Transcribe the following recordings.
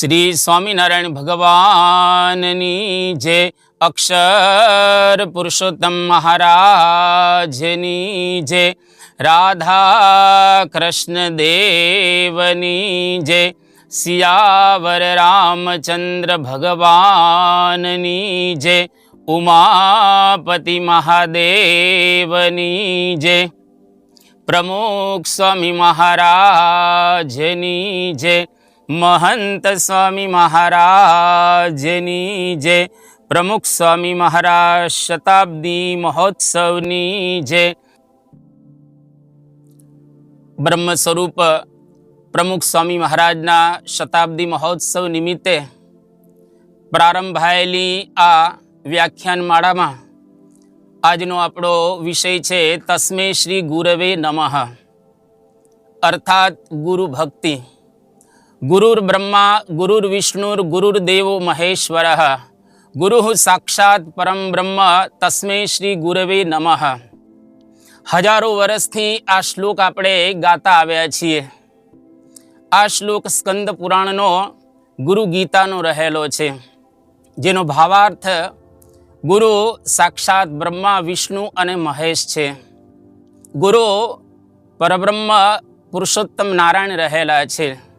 શ્રી સ્વામિનારાયણ ભગવાનની જે અક્ષર પુરુષોત્તમ મહારાજની જે રાધા કૃષ્ણ દેવની જે સિયાવર રામચંદ્ર ભગવાનની જે ઉમાપતિ મહાદેવની જે પ્રમુખ સ્વામી મહારાજની જે મહંત સ્વામી મહારાજની જે, પ્રમુખ સ્વામી મહારાજ શતાબ્દી મહોત્સવની જે. બ્રહ્મ સ્વરૂપ પ્રમુખ સ્વામી મહારાજના શતાબ્દી મહોત્સવ નિમિત્તે પ્રારંભાયેલી આ વ્યાખ્યાન માળામાં આજનો આપણો વિષય છે તસ્મે શ્રી ગુરવે નમઃ. અર્થાત ગુરુ ભક્તિ. ગુરુર બ્રહ્મા ગુરુર વિષ્ણુર ગુરુર્દેવો મહેશ્વર ગુરુ સાક્ષાત પરમ બ્રહ્મ તસ્મે શ્રી ગુરવે નમઃ હજારો વર્ષથી આ શ્લોક આપણે ગાતા આવ્યા છીએ। આ શ્લોક સ્કંદ પુરાણનો ગુરુ ગીતાનો રહેલો છે। જેનો ભાવાર્થ ગુરુ સાક્ષાત બ્રહ્મા, વિષ્ણુ અને મહેશ છે। ગુરુ પરબ્રહ્મ પુરુષોત્તમ નારાયણ રહેલા છે।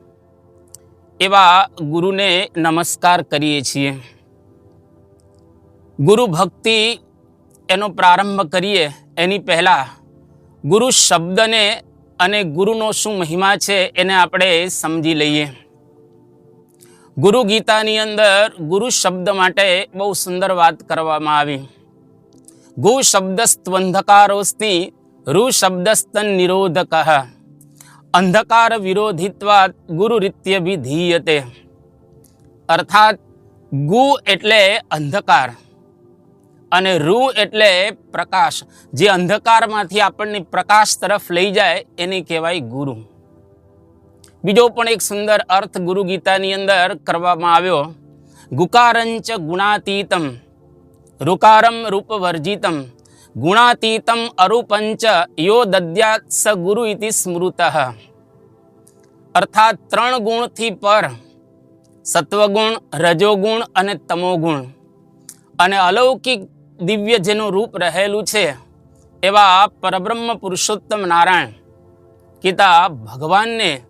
એવા ગુરુને નમસ્કાર કરીએ છીએ. ગુરુ ભક્તિ એનો પ્રારંભ કરીએ. એની પહેલાં ગુરુ શબ્દને અને ગુરુનો શું મહિમા છે એને આપણે સમજી લઈએ. ગુરુ ગીતાની અંદર ગુરુ શબ્દ માટે બહુ સુંદર વાત કરવામાં આવી. ગુ શબ્દસ્ત્વંધકારોસ્તિ રુ શબ્દસ્તન નિરોધક અંધકાર વિરોધિત્વા ગુરુ રીત્યભિધીયતે અર્થાત, ગુ એટલે અંધકાર અને રૂ એટલે પ્રકાશ. જે અંધકારમાંથી આપણને પ્રકાશ તરફ લઈ જાય, એને કહેવાય ગુરુ. બીજો પણ એક સુંદર અર્થ ગુરુ ગીતાની અંદર કરવામાં આવ્યો. ગુકારંચ ગુણાતીતમ રૂકારમ રૂપવર્જિતમ, ગુણાતીતમ અરૂપંચ યો દદ્યાત સ ગુરુ ઇતિ સ્મૃત. અર્થાત ત્રણ ગુણથી પર. સત્વગુણ, રજોગુણ અને તમોગુણ. અને અલૌકિક દિવ્ય જેનું રૂપ રહેલું છે, એવા પરબ્રહ્મ પુરુષોત્તમ નારાયણ કીતા ભગવાનને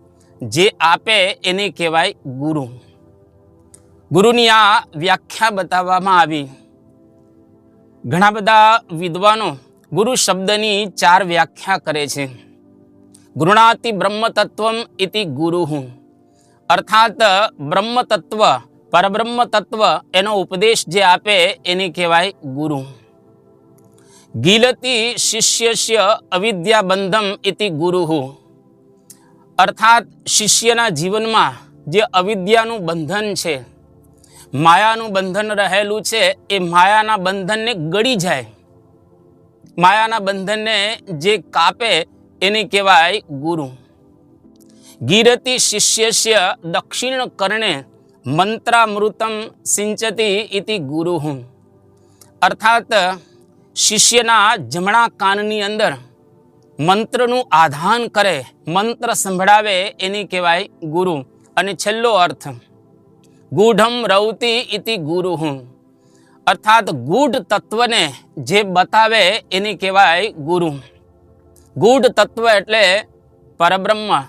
જે આપે એને કહેવાય ગુરુ. ગુરુની આ વ્યાખ્યા બતાવવામાં આવી. ઘણા બધા વિદ્વાનો ગુરુ શબ્દની ચાર વ્યાખ્યા કરે છે. ગૃણાતિ બ્રહ્મ તત્વમ ઇતિ ગુરુ અર્થાત બ્રહ્મતત્વ પરબ્રહ્મ તત્વ એનો ઉપદેશ જે આપે એને કહેવાય ગુરુ ગીલતી શિષ્યસ્ય અવિદ્યા બંધમ ઇતિ ગુરુ અર્થાત શિષ્યના જીવનમાં જે અવિદ્યાનું બંધન છે માયાનું બંધન રહેલું છે એ માયાના બંધનને ગળી જાય માયાના બંધનને જે કાપે એને કહેવાય ગુરુ. ગીરતી શિષ્યસ્ય દક્ષિણ કર્ણે મંત્રામૃતમ સિંચતી ઇતિ ગુરુ અર્થાત શિષ્યના જમણા કાનની અંદર મંત્રનું આધાન કરે, મંત્ર સંભળાવે એને કહેવાય ગુરુ. અને છેલ્લો અર્થ, ગૂઢમ રૌતી ઇતિ ગુરુ અર્થાત ગૂઢ તત્વને જે બતાવે એને કહેવાય ગુરુ. ગૂઢ તત્વ એટલે પરબ્રહ્મ.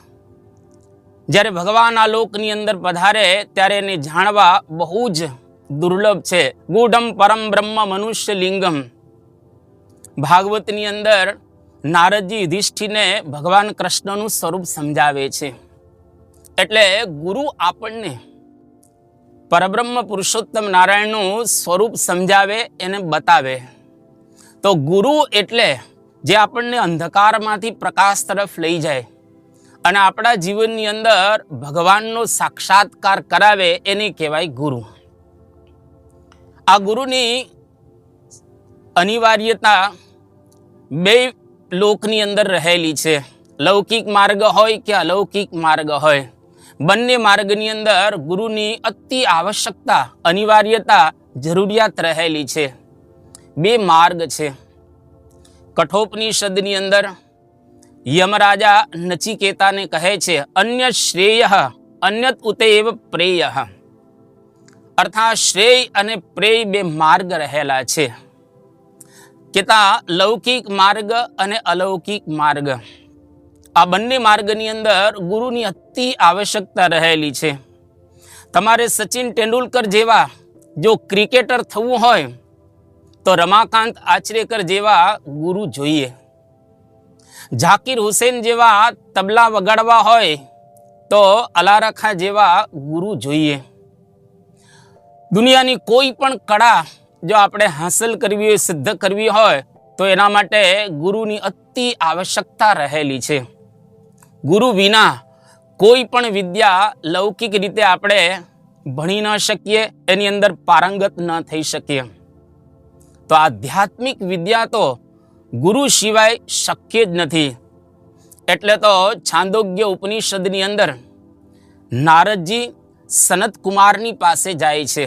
જ્યારે ભગવાન આ લોકની અંદર પધારે ત્યારે એને જાણવા બહુ જ દુર્લભ છે. ગૂઢમ પરમ બ્રહ્મ મનુષ્ય લિંગમ. ભાગવતની અંદર નારદજી યુધિષ્ઠિને ભગવાન કૃષ્ણનું સ્વરૂપ સમજાવે છે. એટલે ગુરુ આપણને પરબ્રહ્મ પુરુષોત્તમ નારાયણનું સ્વરૂપ સમજાવે, એને બતાવે. તો ગુરુ એટલે જે આપણને અંધકારમાંથી પ્રકાશ તરફ લઈ જાય અને આપણા જીવનની અંદર ભગવાનનો સાક્ષાત્કાર કરાવે એને કહેવાય ગુરુ. આ ગુરુની અનિવાર્યતા બે લોકની અંદર રહેલી છે. લૌકિક માર્ગ હોય કે અલૌકિક માર્ગ હોય. બંને માર્ગની અંદર ગુરુની અતિ આવશ્યકતા, અનિવાર્યતા, જરૂરિયાત રહેલી છે. બે માર્ગ છે. કઠોપનિષદની અંદર યમરાજા નચિકેતાને કહે છે, અન્ય શ્રેય, અન્યત ઉતેવ પ્રેય. અર્થાત શ્રેય અને પ્રેય બે માર્ગ રહેલા છે. કેતા લૌકિક માર્ગ અને અલૌકિક માર્ગ. આ બંને માર્ગની અંદર ગુરુની અતિ આવશ્યકતા રહેલી છે. તમારે સચિન તેંડુલકર જેવા જો ક્રિકેટર થવું હોય તો રમાકાંત આચરેકર જેવા ગુરુ જોઈએ. ઝાકીર હુસેન જેવા તબલા વગાડવા હોય તો અલારખા જેવા ગુરુ જોઈએ. દુનિયાની કોઈ પણ કળા જો આપણે હાંસલ કરવી હોય, સિદ્ધ કરવી હોય, તો એના માટે ગુરુની અતિ આવશ્યકતા રહેલી છે. ગુરુ વિના કોઈ પણ વિદ્યા લૌકિક રીતે આપણે ભણી ન શકીએ, એની અંદર પારંગત ન થઈ શકીએ. તો આધ્યાત્મિક વિદ્યા તો ગુરુ સિવાય શક્ય જ નથી. એટલે તો છાંદોગ્ય ઉપનિષદની અંદર નારદજી સનત કુમારની પાસે જાય છે.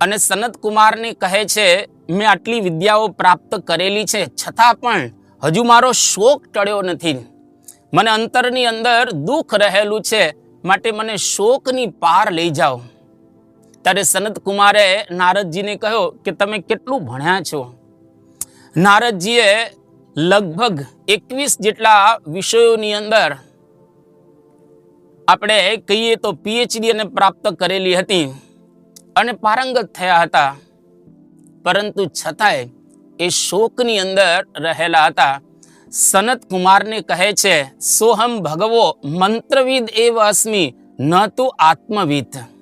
અને સનત કુમારને કહે છે, મેં આટલી વિદ્યાઓ પ્રાપ્ત કરેલી છે, છતાં પણ હજુ મારો શોક ટળ્યો નથી. મને અંતરની અંદર દુઃખ રહેલું છે, માટે મને શોકની પાર લઈ જાઓ. ત્યારે સનત કુમારે નારદજીને કહ્યો કે તમે કેટલું ભણ્યા છો? નારદજીએ લગભગ એકવીસ જેટલા વિષયોની અંદર આપણે કહીએ તો પીએચડી અને પ્રાપ્ત કરેલી હતી અને પારંગત થયા હતા. પરંતુ છતાંય એ શોકની અંદર રહેલા હતા. સનત કુમારને કહે છે, સોહમ ભગવો મંત્રવિદ એવ અસ્મિ, ન તો આત્મવિદ.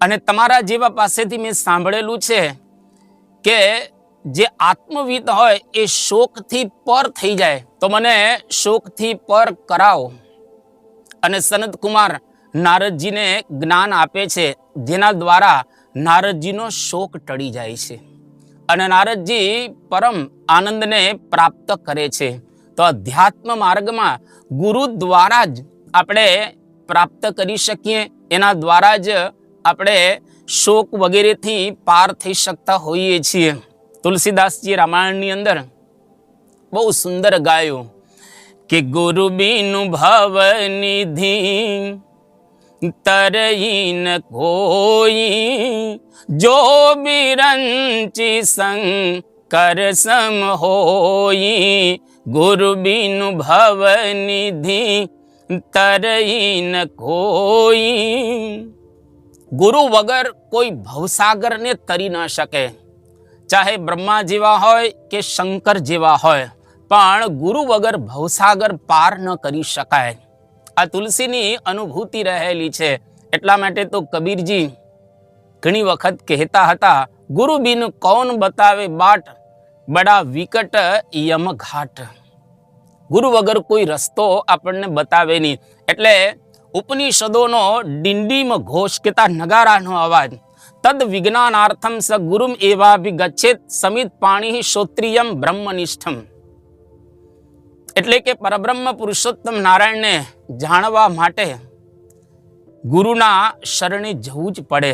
અને તમારા જેવા પાસેથી મેં સાંભળેલું છે કે જે આત્મવિદ હોય એ શોકથી પર થઈ જાય. તો મને શોકથી પર કરાવો. અને સનત કુમાર નારદજીને જ્ઞાન આપે છે, જેના દ્વારા નારદજીનો શોક ટળી જાય છે. અને નારદજી પરમ આનંદને પ્રાપ્ત કરે છે. તો અધ્યાત્મ માર્ગમાં ગુરુ દ્વારા જ આપણે પ્રાપ્ત કરી શકીએ. એના દ્વારા જ આપણે શોક વગેરેથી પાર થઈ શકતા હોઈએ છીએ. તુલસીદાસજી રામાયણની અંદર બહુ સુંદર ગાયું કે ગુરુ બીનુ ભવ નિધિ તરઈ ન કોઈ જો બિરંચી સંકર સમ હોઈ ગુરુ બીનુ ભવ નિધિ તરઈ કોઈ ગુરુ વગર કોઈ ભવસાગરને તરી ન શકે. ચાહે બ્રહ્મા જેવા હોય કે શંકર જેવા હોય, પણ ગુરુ વગર ભવસાગર પાર ન કરી શકાય. આ તુલસીની અનુભૂતિ રહેલી છે. એટલા માટે તો કબીરજી ઘણી વખત કહેતા હતા, ગુરુ બિન કૌન બતાવે બાટ? બડા વિકટ યમ ઘાટ ગુરુ વગર કોઈ રસ્તો આપણને બતાવે નહીં. એટલે ઉપનિષદોનો ડિંડીમ ઘોષ કેતા નગારાનો અવાજ. તદ વિજ્ઞાનાર્થમ સ ગુરુમ એવા ગચ્છેત સમિત પાણી શ્રોત્રિયમ બ્રહ્મનિષ્ઠમ. એટલે કે પરબ્રહ્મ પુરુષોત્તમ નારાયણને જાણવા માટે ગુરુના શરણે જવું જ પડે.